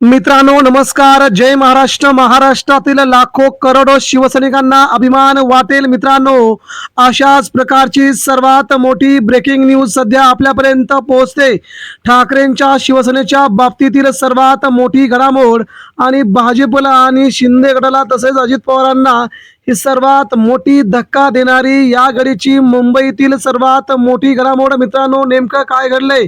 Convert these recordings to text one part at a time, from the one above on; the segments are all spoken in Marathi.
मित्रांनो नमस्कार. जय महाराष्ट्र. महाराष्ट्रातील लाखो करोडो शिवसैनिकांना अभिमान वाटेल मित्रांनो. अशाच प्रकारची सर्वात मोठी ब्रेकिंग न्यूज सध्या आपल्यापर्यंत पोहोचते. ठाकरेंच्या शिवसेनेच्या बाबतीतील सर्वात मोठी घडामोड आणि भाजपला आणि शिंदे गटाला तसेच अजित पवारांना ही सर्वात मोठी धक्का देणारी या घडीची मुंबईतील सर्वात मोठी घडामोड मित्रांनो नेमकं काय घडलंय?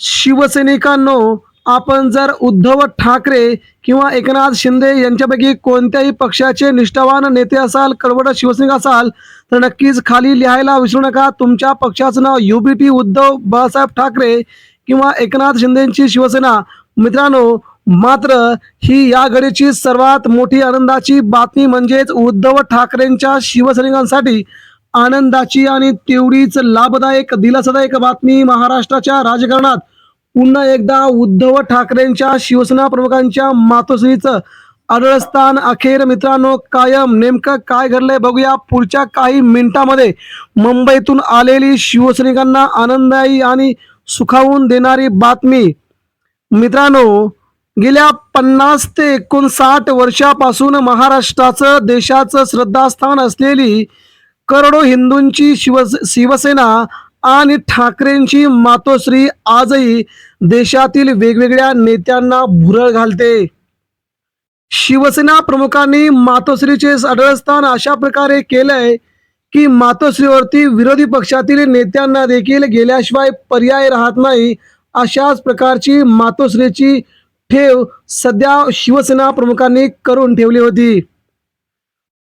शिवसैनिकांनो आपण जर उद्धव ठाकरे किंवा एकनाथ शिंदे यांच्यापैकी कोणत्याही पक्षाचे निष्ठावान नेते असाल कडवड शिवसैनिक असाल तर नक्कीच खाली लिहायला विसरू नका. तुमच्या पक्षाचं नाव युबीटी उद्धव बाळासाहेब ठाकरे किंवा एकनाथ शिंदेची शिवसेना. मित्रांनो मात्र ही या घडीची सर्वात मोठी आनंदाची बातमी म्हणजेच उद्धव ठाकरेंच्या शिवसैनिकांसाठी आनंदाची आणि तेवढीच लाभदायक दिलासादायक बातमी महाराष्ट्राच्या राजकारणात. पुन्हा एकदा उद्धव ठाकरेंच्या शिवसेना प्रमुखांच्या मातोश्रीचं अडळस्थान अखेर मित्रांनो कायम. नेमकं काय घडलंय बघूया. पुढच्या काही मिनिटांमध्ये मुंबईतून आलेली शिवसैनिकांना आनंददायी आणि सुखावून देणारी बातमी. मित्रांनो गेल्या पन्नास ते एकोणसाठ वर्षापासून महाराष्ट्राचं देशाचं श्रद्धास्थान असलेली करोडो हिंदूंची शिव शिवसेना आणि ठाकरेंची मातोश्री आजही देशातील वेगवेगळ्या नेत्यांना भुरळ घालते. शिवसेना प्रमुखांनी मातोश्रीचे अडळस्थान अशा प्रकारे केलंय की मातोश्रीवरती विरोधी पक्षातील नेत्यांना देखील गेल्याशिवाय पर्याय राहत नाही अशाच प्रकारची मातोश्रीची ठेव सध्या शिवसेना प्रमुखांनी करून ठेवली होती.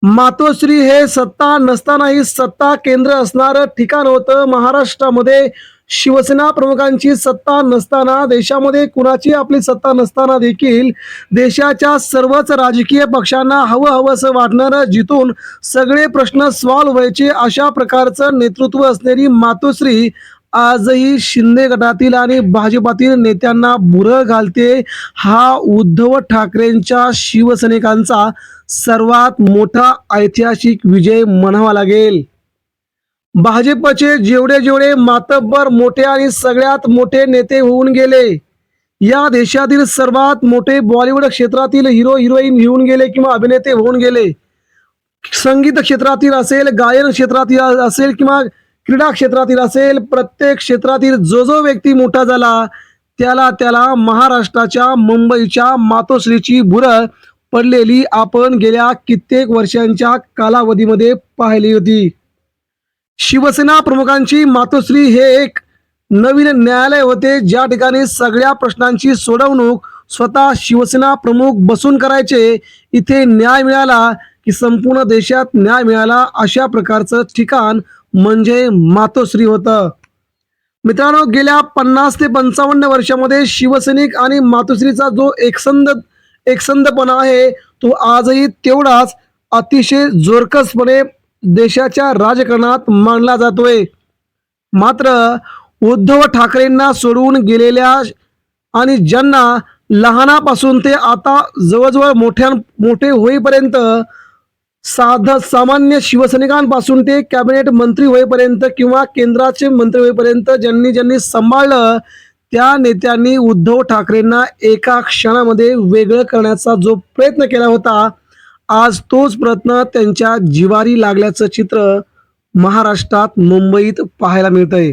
मातोश्री हे सत्ता नसतानाही सत्ता केंद्र असणारं ठिकाण होतं महाराष्ट्रामध्ये. शिवसेना प्रमुखांची सत्ता नसताना देशामध्ये कुणाची आपली सत्ता नसताना देखील देशाच्या सर्वच राजकीय पक्षांना हवं हवंसं वाटणारं जिथून सगळे प्रश्न सॉल्व्ह व्हायचे अशा प्रकारचं नेतृत्व असलेली मातोश्री आजही शिंदे गटातील आणि भाजपातील नेत्यांना बुरं घालते. हा उद्धव ठाकरेंच्या शिवसैनिकांचा सर्वात मोठा ऐतिहासिक विजय म्हणावा लागेल. भाजपचे जेवढे जेवढे मातब्बर मोठे आणि सगळ्यात मोठे नेते होऊन गेले या देशातील सर्वात मोठे बॉलिवूड क्षेत्रातील हिरो हिरोईन होऊन गेले किंवा अभिनेते होऊन गेले. संगीत क्षेत्रातील असेल गायन क्षेत्रातील असेल किंवा क्रीडा क्षेत्रातील असेल प्रत्येक क्षेत्रातील जो जो व्यक्ती मोठा झाला त्याला त्याला महाराष्ट्राच्या मुंबईच्या मातोश्रीची भुरळ पडलेली आपण गेल्या कित्येक वर्षांच्या कालावधीमध्ये पाहिली होती. शिवसेना प्रमुखांची मातोश्री हे एक नवीन न्यायालय होते. ज्या ठिकाणी सगळ्या प्रश्नांची सोडवणूक स्वतः शिवसेना प्रमुख बसून करायचे. इथे न्याय मिळाला की संपूर्ण देशात न्याय मिळाला अशा प्रकारचं ठिकाण म्हणजे मातोश्री होतं. मित्रांनो गेल्या पन्नास ते पंचावन्न वर्षामध्ये शिवसैनिक आणि मातोश्रीचा जो एकसंध एकसंधपणा आहे. तो आजही तेवढाच अतिशय जोरकसपणे देशाच्या राजकारणात मानला जातोय. मात्र उद्धव ठाकरेंना सोडून गेलेल्या आणि ज्यांना लहानापासून ते आता जवळजवळ मोठ्या मोठे होईपर्यंत साध सामान्य शिवसैनिकांपासून ते कॅबिनेट मंत्री होईपर्यंत किंवा केंद्राचे मंत्री होईपर्यंत ज्यांनी ज्यांनी सांभाळलं त्या नेत्यांनी उद्धव ठाकरेंना एका क्षणामध्ये वेगळं करण्याचा जो प्रयत्न केला होता आज तोच प्रयत्न त्यांच्या जिवारी लागल्याचं चित्र महाराष्ट्रात मुंबईत पाहायला मिळतंय.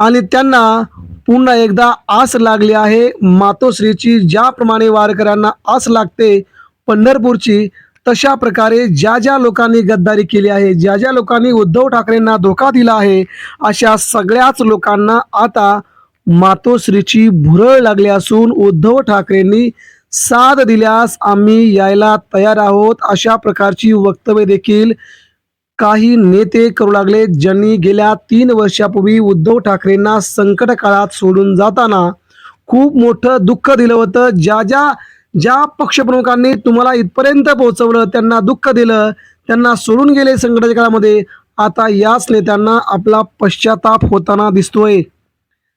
आणि त्यांना पुन्हा एकदा आस लागली आहे मातोश्रीची ज्याप्रमाणे वारकऱ्यांना आस लागते पंढरपूरची तशा प्रकारे ज्या ज्या लोकांनी गद्दारी केली आहे ज्या ज्या लोकांनी उद्धव ठाकरेंना धोका दिला आहे अशा सगळ्याच लोकांना आता मातोश्रीची भुरळ लागली असून उद्धव ठाकरेंनी साथ दिल्यास आम्ही यायला तयार आहोत. अशा प्रकारची वक्तव्य देखील काही नेते करू लागले ज्यांनी गेल्या तीन वर्षापूर्वी उद्धव ठाकरेंना संकट काळात सोडून जाताना खूप मोठं दुःख दिलं होतं. ज्या ज्या ज्या पक्षप्रमुखांनी तुम्हाला इथपर्यंत पोहोचवलं त्यांना दुःख दिलं त्यांना सोडून गेले संकटाच्या काळामध्ये आता याच नेत्यांना आपला पश्चाताप होताना दिसतोय.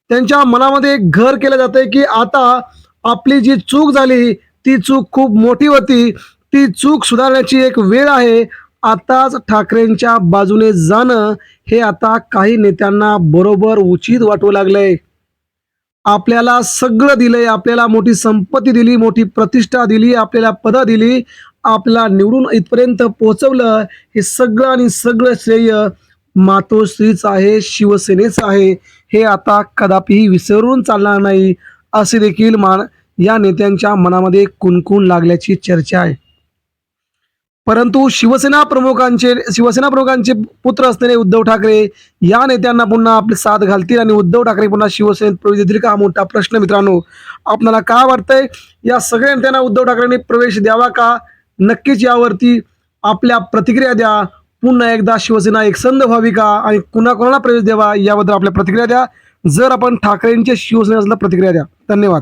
त्यांच्या मनामध्ये घर केलं जातंय की आता आपली जी चूक झाली ती चूक खूप मोठी होती. ती चूक सुधारण्याची एक वेळ आहे. आताच ठाकरेंच्या बाजूने जाणं हे आता काही नेत्यांना बरोबर उचित वाटू लागलंय. आपल्याला सगळं दिलंय आपल्याला मोठी संपत्ती दिली मोठी प्रतिष्ठा दिली आपल्याला पदं दिली आपल्याला निवडून इथपर्यंत पोहोचवलं हे सगळं आणि सगळं श्रेय मातोश्रीच आहे शिवसेनेचं आहे. हे आता कदापिही विसरून चालणार नाही असे देखील मान या नेत्यांच्या मनामध्ये कुणकुण लागल्याची चर्चा आहे. परंतु शिवसेना प्रमुखांचे शिवसेना प्रमुखांचे पुत्र असलेले उद्धव ठाकरे या नेत्यांना पुन्हा आपले साथ घालतील आणि उद्धव ठाकरे पुन्हा शिवसेनेत प्रवेश देतील का हा मोठा प्रश्न मित्रांनो. आपल्याला काय वाटतंय? या सगळ्या नेत्यांना उद्धव ठाकरेंनी प्रवेश द्यावा का? नक्कीच यावरती आपल्या प्रतिक्रिया द्या. पुन्हा एकदा शिवसेना एकसंध व्हावी का? आणि कुणाकोणाला प्रवेश द्यावा? याबद्दल आपल्या प्रतिक्रिया द्या. जर आपण ठाकरेंचे शिवसेना प्रतिक्रिया द्या. धन्यवाद.